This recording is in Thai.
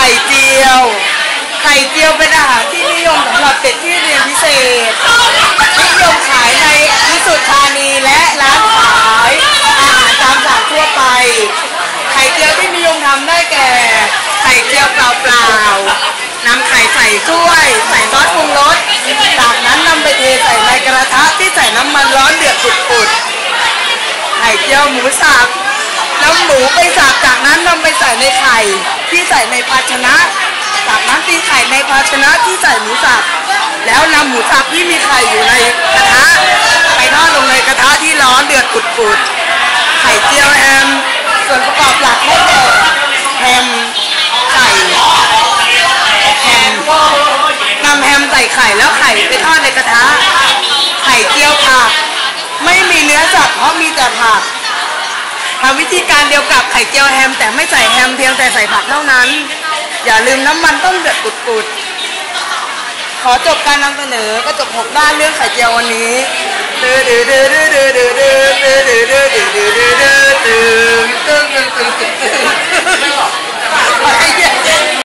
ข่เจียว ไข่เจียวเป็นอาหารที่นิยมสำหรับเด็กที่เรียนพิเศษ นิยมขายในวิสุทธานีและร้านขายอาหารตามสั่งทั่วไป ไข่เจียวที่นิยมทำได้แก่ ไข่เจียวเปล่าๆนำไข่ใส่ถ้วย ใส่ซอสปรุงรส จากนั้นนำไปเทใส่ในกระทะที่ใส่น้ำมันร้อนเดือดปุดๆ ไข่เจียวหมูสับนำหมูไปสับจากนั้นนำไป ข่ที่ใส่ในภาชนะจากนั้นตีไข่ในภาชนะที่ใส่หมูสับแล้วนำหมูสับที่มีไข่อยู่ในกระทะไปทอดลงในกระทะที่ร้อนเดือดปุดๆไข่เจียวแฮมส่วนประกอบหลักได้แก่แฮมไข่แฮมนำแฮมใส่ไข่แล้วไข่ไปทอดในกระทะ ไข่เจียวผักไม่มีเนื้อสัตว์เพราะมีแต่ผัก ทำวิธีการเดียวกับไข่เจียวแฮม แต่ไม่ใส่แฮมเพียงแต่ใส่ผักเท่านั้น อย่าลืมน้ำมันต้มเดือดกุดๆ ขอจบการนำเสนอก็จบหกด้านเรื่องไข่เจียววันนี้ดื้อดื้อดื้อดื้อดื้อดื้อดื้อดื้อดื้อดื้อดื้อดื้อดื้อดื้อดื้อดื้อดื้อ